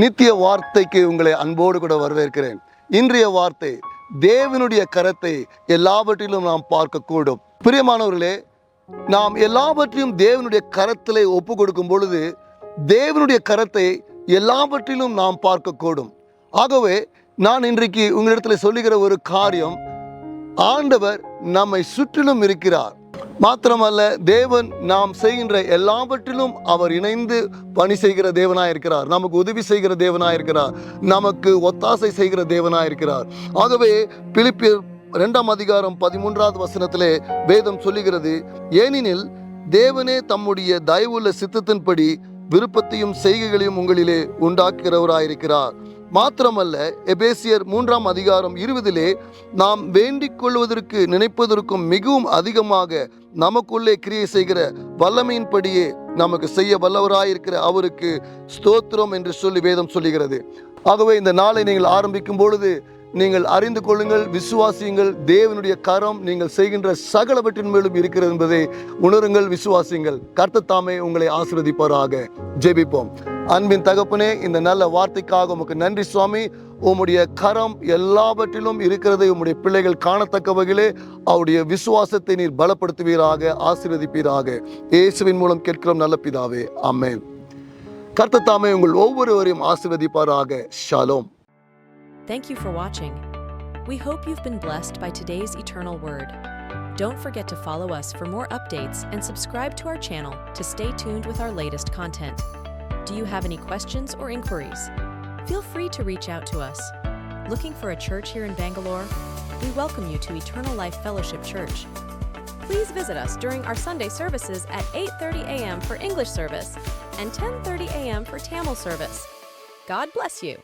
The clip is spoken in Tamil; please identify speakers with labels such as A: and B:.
A: நித்திய வார்த்தைக்கு உங்களை அன்போடு கூட வரவேற்கிறேன். இன்றைய வார்த்தை தேவனுடைய கரத்தை எல்லாவற்றிலும் நாம் பார்க்கக்கூடும். பிரியமானவர்களே நாம் எல்லாவற்றையும் தேவனுடைய கரத்தில் ஒப்பு கொடுக்கும் பொழுது தேவனுடைய கரத்தை எல்லாவற்றிலும் நாம் பார்க்கக்கூடும். ஆகவே நான் இன்றைக்கு உங்களிடத்தில் சொல்லுகிற ஒரு காரியம் ஆண்டவர் நம்மை சுற்றிலும் இருக்கிறார். மாத்திரமல்ல தேவன் நாம் செய்கின்ற எல்லாவற்றிலும் அவர் இணைந்து பணி செய்கிற தேவனாயிருக்கிறார் நமக்கு உதவி செய்கிற தேவனாக இருக்கிறார். நமக்கு ஒத்தாசை செய்கிற தேவனாக இருக்கிறார். ஆகவே பிலிப்பியர் இரண்டாம் அதிகாரம் பதிமூன்றாவது வசனத்திலே வேதம் சொல்லுகிறது ஏனெனில் தேவனே தம்முடைய தயவுள்ள சித்தத்தின்படி விருப்பத்தையும் செய்கைகளையும் உங்களிலே உண்டாக்குகிறவராயிருக்கிறார். மாத்திரமல்ல எபேசியர் மூன்றாம் அதிகாரம் இருபதிலே நாம் வேண்டிக் கொள்வதற்கு நினைப்பதற்கும் மிகவும் அதிகமாக நமக்குள்ளே கிரியை செய்கிற வல்லமையின்படியே நமக்கு செய்ய வல்லவராயிருக்கிற அவருக்கு ஸ்தோத்திரம் என்று சொல்லி வேதம் சொல்லுகிறது. ஆகவே இந்த நாளை நீங்கள் ஆரம்பிக்கும் பொழுது நீங்கள் அறிந்து கொள்ளுங்கள் விசுவாசியுங்கள். தேவனுடைய கரம் நீங்கள் செய்கின்ற சகலவற்றின் மேலும் இருக்கிறது என்பதை உணருங்கள் விசுவாசியுங்கள். கர்த்த தாமே உங்களை ஆசீர்வதிப்பாராக. ஜெபிப்போம். அன்பின் தகப்பனே இந்த நல்ல வார்த்தைக்காக உமக்கு நன்றி சுவாமி உம்முடைய கரம் எல்லாவற்றிலும் இருக்கிறதை உம்முடைய பிள்ளைகள் காணத்தக்க வகையிலே அவருடைய விசுவாசத்தை நீர் பலப்படுத்துவீராக ஆசீர்வதிப்பீராக இயேசுவின் மூலம் கேட்கிறோம் நல்ல பிதாவே ஆமென் கர்த்த தாமே உங்கள் ஒவ்வொருவரையும் ஆசீர்வதிப்பாராக ஷாலோம்
B: Thank you for watching. We hope you've been blessed by today's eternal word. Don't forget to follow us for more updates and subscribe to our channel to stay tuned with our latest content. Do you have any questions or inquiries? Feel free to reach out to us. Looking for a church here in Bangalore? We welcome you to Eternal Life Fellowship Church. Please visit us during our Sunday services at 8:30 a.m. for English service and 10:30 a.m. for Tamil service. God bless you.